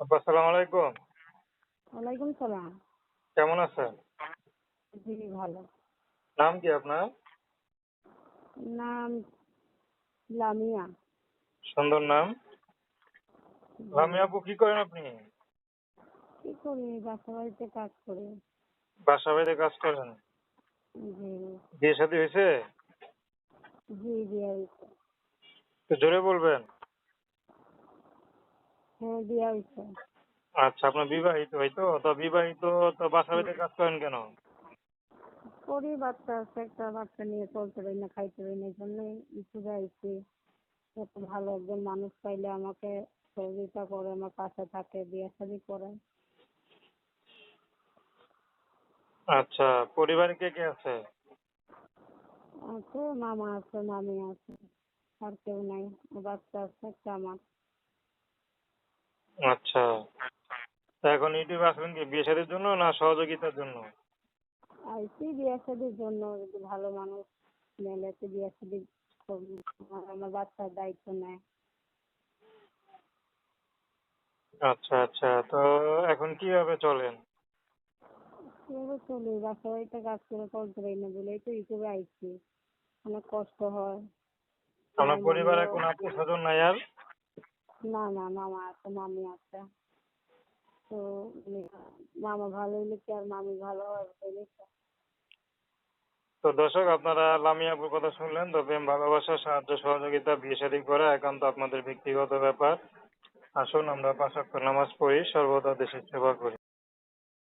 আপা আসসালামু আলাইকুম। ওয়ালাইকুম সালাম। কেমন আছেন? জি ভালো। নাম কি আপনার? নাম লামিয়া। সুন্দর নাম? লামি আপু কি করেন আপনি? কি করি বাসা বাড়িতে কাজ করি। বাসা বাড়িতে কাজ করেন? জি। বিয়ে শাদী হয়েছে? জি বিয়া হয়েছে। তো জোরে বলবেন। হ্যাঁ বিয়া হয়েছে আচ্ছা আপনার বিবাহিত হয়তো তো বিবাহিত তো বাসা বাড়িতে কাজ করেন কেন? করি বাচ্চা আছে একটা বাচ্চা নিয়ে চলতে পারি না খাইতে পারি না এই জন্যই ইচ্ছুকে আইছি এত ভালো একজন মানুষ পাইলে আমাকে সহযোগিতা করে আমার পাশে থাকে বিয়ে শাদি করে। আচ্ছা পরিবারে কে কে আছে? আছে মামা আছে মামি আছে আর কেউ নাই বাচ্চা আছে একটা আমার। আচ্ছা। তা এখন ইউটিউবে আসবেন কি বিয়ে শাদীর জন্য না সহযোগিতার জন্য? আইসি বিয়ে শাদির জন্য যদি ভালো মানুষ মেলে তো বিয়ে শাদি আমার বাচ্চার দায়িত্ব নেয়। আচ্ছা আচ্ছা। তো এখন কীভাবে চলেন? কীভাবে চলি? বাসা বাড়িতে কাজ করে চলতে পারি না বলেই তো ইউটিউবে আইসি অনেক কষ্ট হয়। আপনার পরিবারে কোনো আত্মীয় স্বজন নাই আর? না না, মামা আছে, মামি আছে। তো মামা ভালো হইলে আর মামি ভালো হয় তো। দর্শক, আপনারা লামিয়া আপুর কথা শুনলেন, তো প্রেম, ভালোবাসা, সাহায্য, সহযোগিতা, বিয়ে শাদী করা একান্ত আপনাদের ব্যক্তিগত ব্যাপার। আসুন, আমরা পাঁচ নামাজ পড়ি, সর্বদা দেশের সেবা করি।